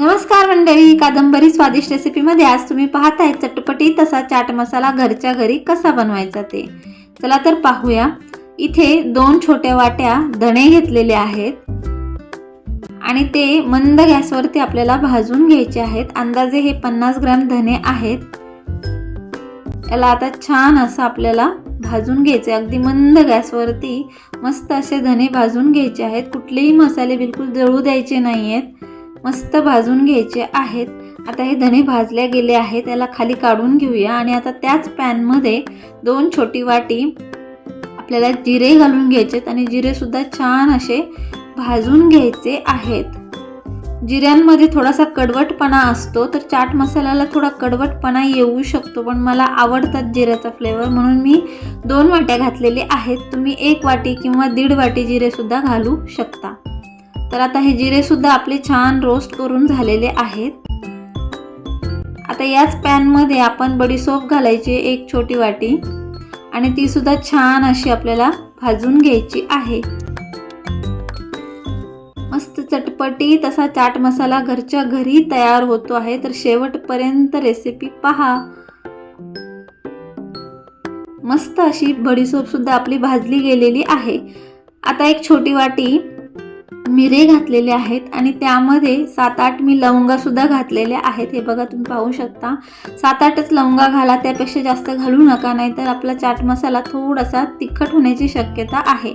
नमस्कार मंडळी कादंबरी स्वादिष्ट रेसिपीमध्ये आज तुम्ही पाहताय चटपटी तसा चाट मसाला घरच्या घरी कसा बनवायचा ते. चला तर पाहूया. इथे दोन छोट्या वाट्या धणे घेतलेले आहेत. आणि ते मंद गॅसवरती आपल्याला भाजून घ्यायचे आहेत. अंदाजे हे पन्नास ग्रॅम धणे आहेत. याला आता छान असं आपल्याला भाजून घ्यायचे अगदी मंद गॅसवरती मस्त असे धणे भाजून घ्यायचे आहेत. कुठलेही मसाले बिलकुल जळू द्यायचे नाही आहेत मस्त भाजून घ्यायचे आहेत. आता हे धणे भाजले गेले आहेत. त्याला खाली काढून घेऊया. आणि आता त्याच पॅनमध्ये दोन छोटी वाटी आपल्याला जिरे घालून घ्यायचेत आणि जिरेसुद्धा छान असे भाजून घ्यायचे आहेत. जिऱ्यांमध्ये थोडासा कडवटपणा असतो तर चाट मसाल्याला थोडा कडवटपणा येऊ शकतो. पण मला आवडतात जिऱ्याचा फ्लेवर म्हणून मी दोन वाट्या घातलेले आहेत. तुम्ही एक वाटी किंवा दीड वाटी जिरेसुद्धा घालू शकता. तर आता हे जिरेसुद्धा आपले छान रोस्ट करून झालेले आहेत. आता याच पॅनमध्ये आपण बडीसोप घालायची एक छोटी वाटी आणि ती सुद्धा छान अशी आपल्याला भाजून घ्यायची आहे. मस्त चटपटी तसा चाट मसाला घरच्या घरी तयार होतो आहे. तर शेवटपर्यंत रेसिपी पहा. मस्त अशी बडीसोप सुद्धा आपली भाजली गेलेली आहे. आता एक छोटी वाटी मिरे घातलेले आहेत आणि त्यामध्ये सात आठ मी लवंगासुद्धा घातलेल्या आहेत. हे बघा तुम्ही पाहू शकता. सात आठच लवंगा घाला त्यापेक्षा जास्त घालू नका नाहीतर आपला चाट मसाला थोडासा तिखट होण्याची शक्यता आहे.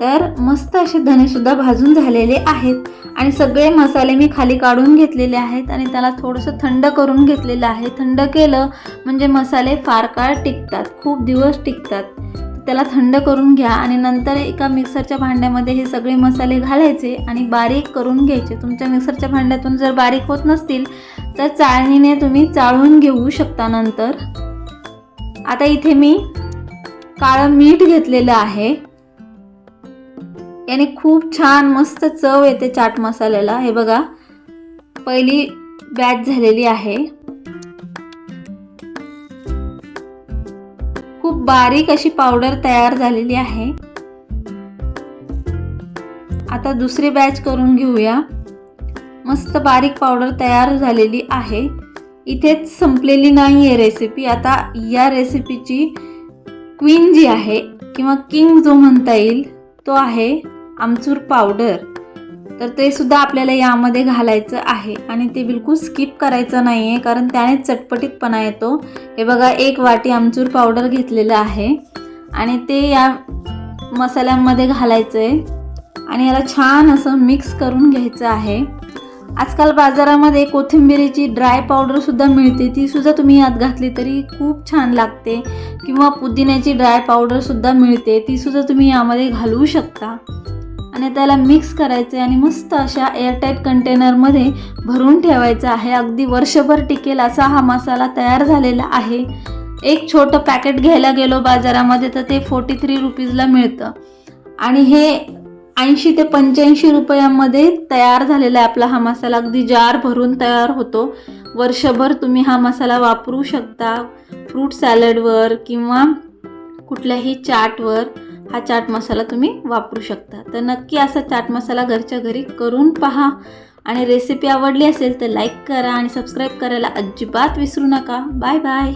तर मस्त असे धनेसुद्धा भाजून झालेले आहेत आणि सगळे मसाले मी खाली काढून घेतलेले आहेत आणि त्याला थोडंसं थंड करून घेतलेलं आहे. थंड केलं म्हणजे मसाले फार काळ टिकतात खूप दिवस टिकतात. त्याला थंड करून घ्या आणि नंतर एका मिक्सरच्या भांड्यामध्ये हे सगळे मसाले घालायचे आणि बारीक करून घ्यायचे. तुमच्या मिक्सरच्या भांड्यातून जर बारीक होत नसतील तर चाळणीने तुम्ही चाळून घेऊ शकता नंतर. आता इथे मी काळं मीठ घेतलेलं आहे. याने खूप छान मस्त चव येते चाट मसाल्याला. हे बघा पहिली बॅच झालेली आहे. खूप बारीक अशी पावडर तयार झालेली आहे. आता दुसरी बॅच करून घेऊया. मस्त बारीक पावडर तयार झालेली आहे. इथेच संपलेली नाही आहे रेसिपी आता या रेसिपीची क्वीन जी आहे किंवा किंग जो म्हणता येईल तो आहे आमचूर पावडर तर ते सुद्धा आपल्याला यामध्ये घालायचं आहे. आणि ते बिलकुल स्किप करायचं नाही आहे कारण त्याने चटपटीतपणा येतो. हे बघा एक वाटी आमचूर पावडर घेतलेलं आहे. आणि ते या मसाल्यांमध्ये घालायचं आहे आणि याला छान असं मिक्स करून घ्यायचं आहे. आजकाल बाजारामध्ये कोथिंबिरीची ड्राय पावडरसुद्धा मिळते. ती सुद्धा तुम्ही यात घातली तरी खूप छान लागते. किंवा पुदिन्याची ड्राय पावडरसुद्धा मिळते. ती सुद्धा तुम्ही यामध्ये घालू शकता. आणि त्याला मिक्स करायचे आणि मस्त अशा एअरटाईट कंटेनरमध्ये भरून ठेवायचा आहे. अगदी वर्षभर टिकेल असा हा मसाला तयार झालेला आहे. एक छोटं पॅकेट घ्यायला गेलो बाजारामध्ये तर ते फोर्टी थ्री रुपीजला मिळतं. आणि हे ऐंशी ते पंच्याऐंशी रुपयामध्ये तयार झालेला आहे आपला हा मसाला. अगदी जार भरून तयार होतो. वर्षभर तुम्ही हा मसाला वापरू शकता. फ्रूट सॅलडवर किंवा कुठल्याही चाटवर. हा चाट मसाला तुम्ही वापरू शकता. तर नक्की असा चाट मसाला घरच्या घरी करून पहा. आणि रेसिपी आवडली असेल तर लाईक करा आणि सबस्क्राईब करायला अजिबात विसरू नका. Bye bye